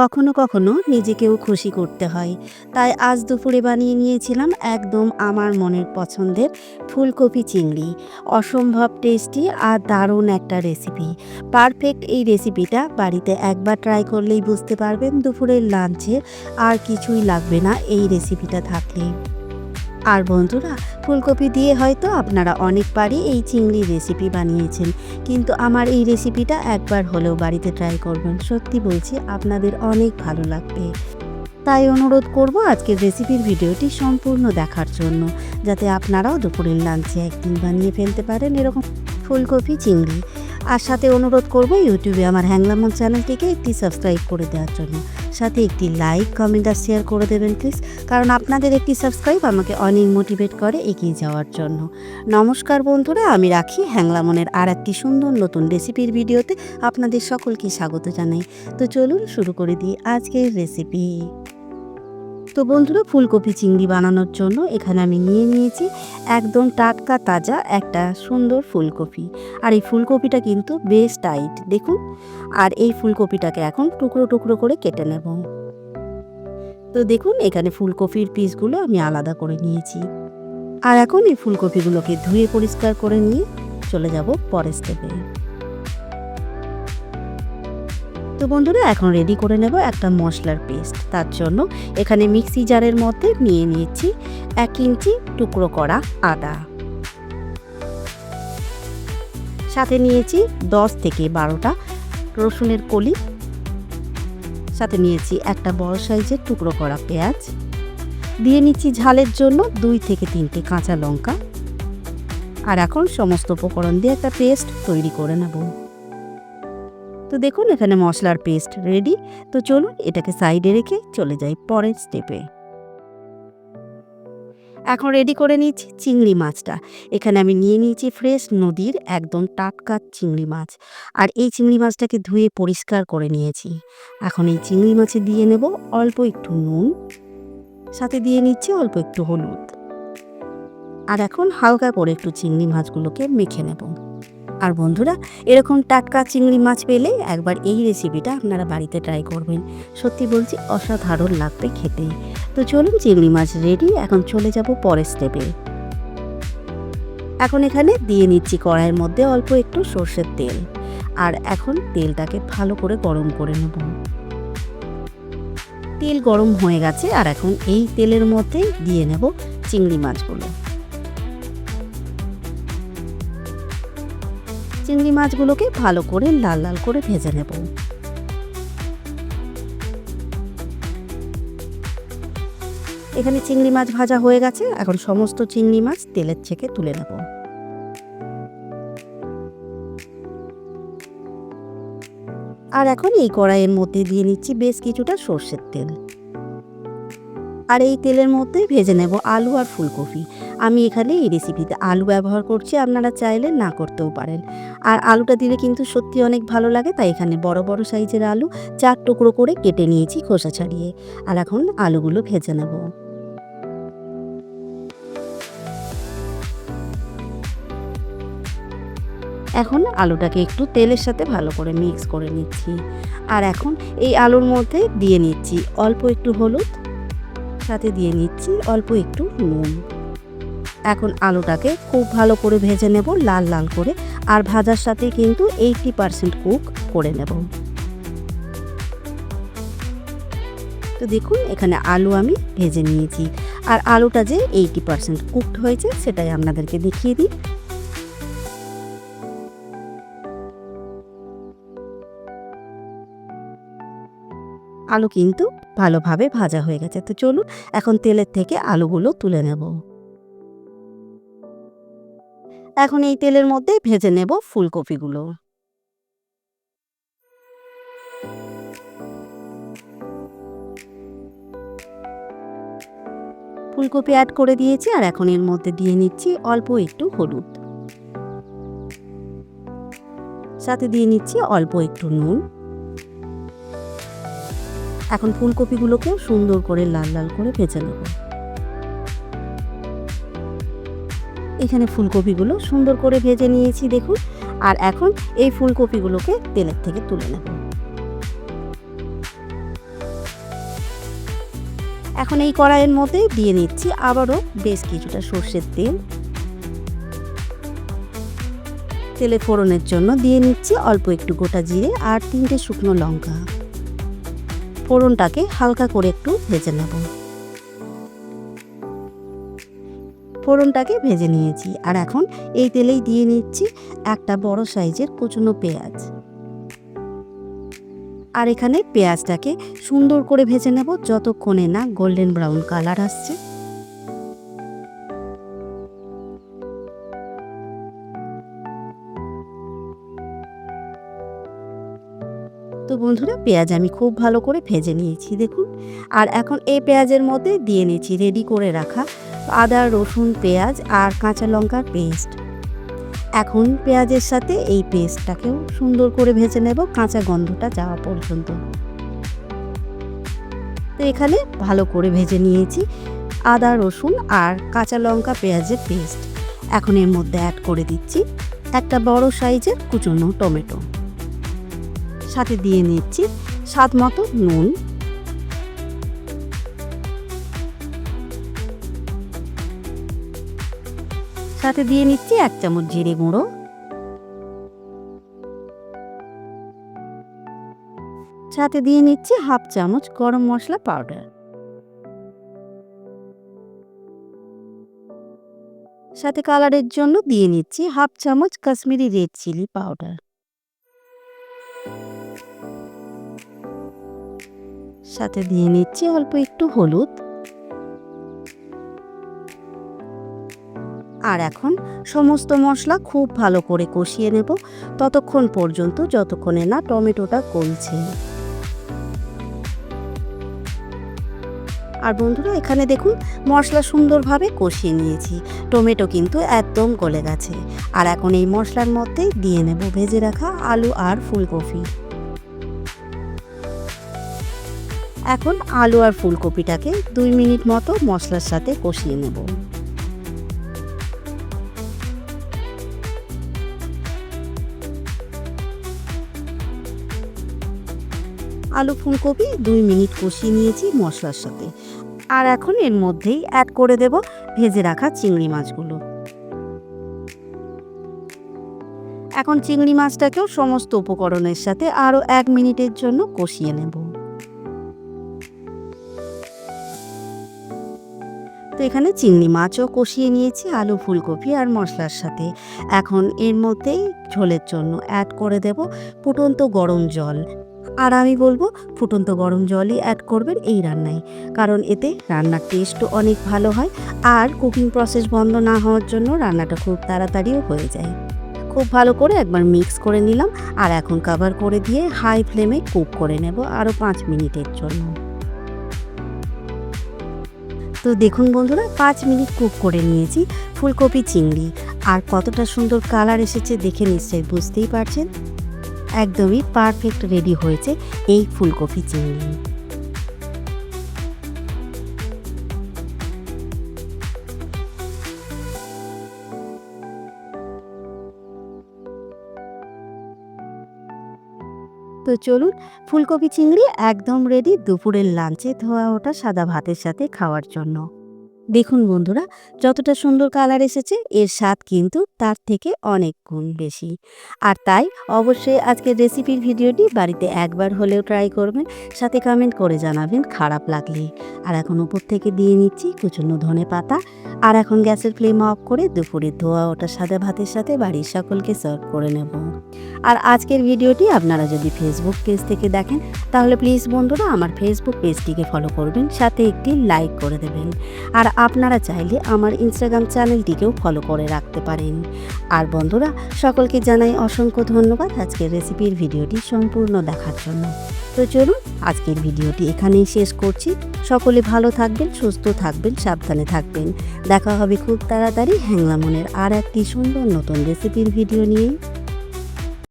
কখনো কখনো নিজেকেও খুশি করতে হয়। তাই আজ দুপুরে বানিয়ে নিয়েছিলাম একদম আমার মনের পছন্দের ফুলকপি চিংড়ি। অসম্ভব টেস্টি আর দারুণ একটা রেসিপি পারফেক্ট এই রেসিপিটা বাড়িতে একবার ট্রাই করলেই বুঝতে পারবেন দুপুরের লাঞ্চে আর কিছুই লাগবে না এই রেসিপিটা থাকলে। আর বন্ধুরা ফুলকপি দিয়ে হয়তো আপনারা অনেকবারই এই চিংড়ি রেসিপি বানিয়েছেন। কিন্তু আমার এই রেসিপিটা একবার হলেও বাড়িতে ট্রাই করবেন। সত্যি বলছি, আপনাদের অনেক ভালো লাগবে। তাই অনুরোধ করব আজকের রেসিপির ভিডিওটি সম্পূর্ণ দেখার জন্য, যাতে আপনারাও দুপুরের লাঞ্চে একদিন বানিয়ে ফেলতে পারেন এরকম ফুলকপি চিংড়ি। আর সাথে অনুরোধ করব, ইউটিউবে আমার হ্যাংলামন চ্যানেলটিকে একটি সাবস্ক্রাইব করে দেওয়ার জন্য। সাথে একটি লাইক কমেন্ট আর শেয়ার করে দেবেন প্লিজ কারণ আপনাদের একটি সাবস্ক্রাইব আমাকে অনেক মোটিভেট করে এগিয়ে যাওয়ার জন্য। নমস্কার বন্ধুরা, আমি রাখি। হ্যাংলামনের আর একটি সুন্দর নতুন রেসিপির ভিডিওতে আপনাদের সকলকে স্বাগত জানাই। তো চলুন শুরু করে দিই আজকের রেসিপি তো বন্ধুরা, ফুলকপি চিংড়ি বানানোর জন্য এখানে আমি নিয়ে নিয়েছি একদম টাটকা তাজা একটা সুন্দর ফুলকপি। আর এই ফুলকপিটা কিন্তু বেশ টাইট, দেখুন। আর এই ফুলকপিটাকে এখন টুকরো টুকরো করে কেটে নেব। তো দেখুন, এখানে ফুলকপির পিসগুলো আমি আলাদা করে নিয়েছি। আর এখন এই ফুলকপিগুলোকে ধুয়ে পরিষ্কার করে নিয়ে চলে যাব পরের স্টেপে তো বন্ধুরা এখন রেডি করে নেব একটা মশলার পেস্ট তার জন্য এখানে মিক্সি জারের মধ্যে নিয়ে নিয়েছি এক ইঞ্চি টুকরো করা আদা। সাথে নিয়েছি দশ থেকে বারোটা রসুনের কলি। সাথে নিয়েছি একটা বড় সাইজের টুকরো করা পেঁয়াজ। দিয়ে নিচ্ছি ঝালের জন্য দুই থেকে তিনটে কাঁচা লঙ্কা। আর এখন সমস্ত উপকরণ দিয়ে একটা পেস্ট তৈরি করে নেব। তো দেখুন, এখানে মশলার পেস্ট রেডি তো চলুন, এটাকে সাইডে রেখে চলে যাই পরের স্টেপে এখন রেডি করে নিচ্ছি চিংড়ি মাছটা। এখানে আমি নিয়ে নিয়েছি ফ্রেশ নদীর একদম টাটকা চিংড়ি মাছ। আর এই চিংড়ি মাছটাকে ধুয়ে পরিষ্কার করে নিয়েছি। এখন এই চিংড়ি মাছে দিয়ে নেব অল্প একটু নুন। সাথে দিয়ে নিচ্ছি অল্প একটু হলুদ। আর এখন হালকা করে একটু চিংড়ি মাছগুলোকে মেখে নেব। আর বন্ধুরা, এরকম টাটকা চিংড়ি মাছ পেলে একবার এই রেসিপিটা আপনারা বাড়িতে ট্রাই করবেন। সত্যি বলছি, অসাধারণ লাগবে খেতে। তো চলুন চিংড়ি মাছ রেডি এখন চলে যাব পরের স্টেপে এখন এখানে দিয়ে নিচ্ছি কড়াইয়ের মধ্যে অল্প একটু সর্ষের তেল। আর এখন তেলটাকে ভালো করে গরম করে নেব। তেল গরম হয়ে গেছে, আর এখন এই তেলের মধ্যে দিয়ে নেব চিংড়ি মাছগুলো। চিংড়ি মাছগুলোকে ভালো করে লাল লাল করে ভেজে নেব। এখানে চিংড়ি মাছ ভাজা হয়ে গেছে, এখন সমস্ত চিংড়ি মাছ তেলের থেকে তুলে নেব। আর এখন এই কড়াইয়ের মধ্যে দিয়ে নিচ্ছি বেশ কিছুটা সর্ষের তেল। আর এই তেলের মধ্যে ভেজে নেব আলু আর ফুলকপি। আমি এখানে এই রেসিপিতে আলু ব্যবহার করছি, আপনারা চাইলে না করতেও পারেন। আর আলুটা দিলে কিন্তু সত্যি অনেক ভালো লাগে, তাই এখানে বড় বড় সাইজের আলু চার টুকরো করে কেটে নিয়েছি খোসা ছাড়িয়ে। আর এখন আলুগুলো ভেজে নেব। এখন আলুটাকে একটু তেলের সাথে ভালো করে মিক্স করে নিচ্ছি। আর এখন এই আলুর মধ্যে দিয়ে নিচ্ছি অল্প একটু হলুদ সাথে দিয়ে নিচ্ছি অল্প একটু নুন। এখন আলুটাকে খুব ভালো করে ভেজে নেব লাল লাল করে, আর ভাজার সাথে কিন্তু এইটি পারসেন্ট কুক করে নেব। তো দেখুন, এখানে আলু আমি ভেজে নিয়েছি, আর আলুটা যে এইটি পারসেন্ট কুকড হয়েছে সেটাই আপনাদেরকে দেখিয়ে দিই। আলু কিন্তু ভালোভাবে ভাজা হয়ে গেছে। তো চলুন এখন তেলের থেকে আলুগুলো তুলে নেব। এখন এই তেলের মধ্যে ভেজে নেব ফুলকপিগুলো। ফুলকপি অ্যাড করে দিয়েছি আর এখন এর মধ্যে দিয়ে নিচ্ছি অল্প একটু হলুদ। সাথে দিয়ে নিচ্ছি অল্প একটু নুন। এখন ফুলকপিগুলোকেও সুন্দর করে লাল লাল করে ভেজে নেব। এখানে ফুলকপিগুলো সুন্দর করে ভেজে নিয়েছি, দেখুন। আর এখন এই ফুলকপিগুলোকে তেলের থেকে তুলে নেব। এখন এই কড়াইয়ের মধ্যে দিয়ে নিচ্ছি আবারও বেশ কিছুটা সর্ষের তেল। তেলে ফোড়নের জন্য দিয়ে নিচ্ছি অল্প একটু গোটা জিরে আর তিনটে শুকনো লঙ্কা। ফোড়নটাকে হালকা করে একটু ভেজে নেব। ফোড়নটাকে ভেজে নিয়েছি। আর এখন এই তেলেই দিয়ে নিচ্ছি একটা বড় সাইজের কুচনো পেঁয়াজ। আর এখানে পেঁয়াজটাকে সুন্দর করে ভেজে নেব, যতক্ষণে না গোল্ডেন ব্রাউন কালার আসছে। বন্ধুরা, পেঁয়াজ আমি খুব ভালো করে ভেজে নিয়েছি, দেখুন। আর এখন এই পেঁয়াজের মধ্যে দিয়ে নিয়েছি রেডি করে রাখা আদা, রসুন, পেঁয়াজ আর কাঁচা লঙ্কার পেস্ট এখন পেঁয়াজের সাথে এই পেস্টটাকেও সুন্দর করে ভেজে নেব কাঁচা গন্ধটা যাওয়া পর্যন্ত। তো এখানে ভালো করে ভেজে নিয়েছি আদা, রসুন আর কাঁচা লঙ্কা, পেঁয়াজের পেস্ট এখন এর মধ্যে অ্যাড করে দিচ্ছি একটা বড় সাইজের কুচনো টমেটো। সাথে দিয়ে নিচ্ছি স্বাদ মতো নুন। সাথে দিয়ে নিচ্ছি এক চামচ জিরে গুঁড়ো। সাথে দিয়ে নিচ্ছি হাফ চামচ গরম মশলা পাউডার। সাথে কালারের জন্য দিয়ে নিচ্ছি হাফ চামচ কাশ্মীরি রেড চিলি পাউডার। সাথে দিয়ে নিচ্ছি অল্প একটু হলুদ। আর এখন সমস্ত মশলা খুব ভালো করে কষিয়ে নেব। ততক্ষণ পর্যন্ত যতক্ষণে না টমেটোটা গলছে। আর বন্ধুরা, এখানে দেখুন মশলা সুন্দরভাবে কষিয়ে নিয়েছি। টমেটো কিন্তু একদম গলে গেছে। আর এখন এই মশলার মধ্যে দিয়ে নেব ভেজে রাখা আলু আর ফুলকপি। এখন আলু আর ফুলকপিটাকে দুই মিনিট মতো মশলার সাথে কষিয়ে নেব। আলু ফুলকপি দুই মিনিট কষিয়ে নিয়েছি মশলার সাথে। আর এখন এর মধ্যেই অ্যাড করে দেব ভেজে রাখা চিংড়ি মাছগুলো। এখন চিংড়ি মাছটাকেও সমস্ত উপকরণের সাথে আরও এক মিনিটের জন্য কষিয়ে নেব। তো এখানে চিংড়ি মাছও কষিয়ে নিয়েছি, আলু, ফুলকপি আর মশলার সাথে। এখন এর মধ্যেই ঝোলের জন্য অ্যাড করে দেব ফুটন্ত গরম জল। আর আমি বলব ফুটন্ত গরম জলই অ্যাড করবেন এই রান্নায়, কারণ এতে রান্নার টেস্টও অনেক ভালো হয় আর কুকিং প্রসেস বন্ধ না হওয়ার জন্য রান্নাটা খুব তাড়াতাড়িও হয়ে যায়। খুব ভালো করে একবার মিক্স করে নিলাম আর এখন কভার করে দিয়ে হাই ফ্লেমে কুক করে নেব আরও পাঁচ মিনিটের জন্য। তো দেখুন বন্ধুরা, পাঁচ মিনিট কুক করে নিয়েছি ফুলকপি চিংড়ি। আর কতটা সুন্দর কালার এসেছে দেখে নিশ্চয়ই বুঝতেই পারছেন। একদমই পারফেক্ট রেডি হয়েছে এই ফুলকপি চিংড়ি। তো চলুন, ফুলকপি চিংড়ি একদম রেডি দুপুরের লাঞ্চে ধোয়া ওটা সাদা ভাতের সাথে খাওয়ার জন্য। দেখুন বন্ধুরা, যতটা সুন্দর কালার এসেছে, এর স্বাদ কিন্তু তার থেকে অনেক গুণ বেশি। আর তাই অবশ্যই আজকের রেসিপির ভিডিওটি বাড়িতে একবার হলেও ট্রাই করবেন, সাথে কমেন্ট করে জানাবেন খারাপ লাগলে। আর এখন উপর থেকে দিয়ে নিচ্ছি কুচুনো ধনে পাতা। আর এখন গ্যাসের ফ্লেম অফ করে দুপুরের ধোয়া ওটা সাদা ভাতের সাথে বাড়ির সকলকে সার্ভ করে নেব। আর আজকের ভিডিওটি আপনারা যদি ফেসবুক পেজ থেকে দেখেন, তাহলে প্লিজ বন্ধুরা আমার ফেসবুক পেজটিকে ফলো করবেন, সাথে একটি লাইক করে দেবেন। আর আপনারা চাইলে আমার ইনস্টাগ্রাম চ্যানেলটিকেও ফলো করে রাখতে পারেন। আর বন্ধুরা, সকলকে জানাই অসংখ্য ধন্যবাদ আজকের রেসিপির ভিডিওটি সম্পূর্ণ দেখার জন্য। তো চলুন, আজকের ভিডিওটি এখানেই শেষ করছি। সকলে ভালো থাকবেন, সুস্থ থাকবেন, সাবধানে থাকবেন। দেখা হবে খুব তাড়াতাড়ি হ্যাংলামনের আর একটি সুন্দর নতুন রেসিপির ভিডিও নিয়ে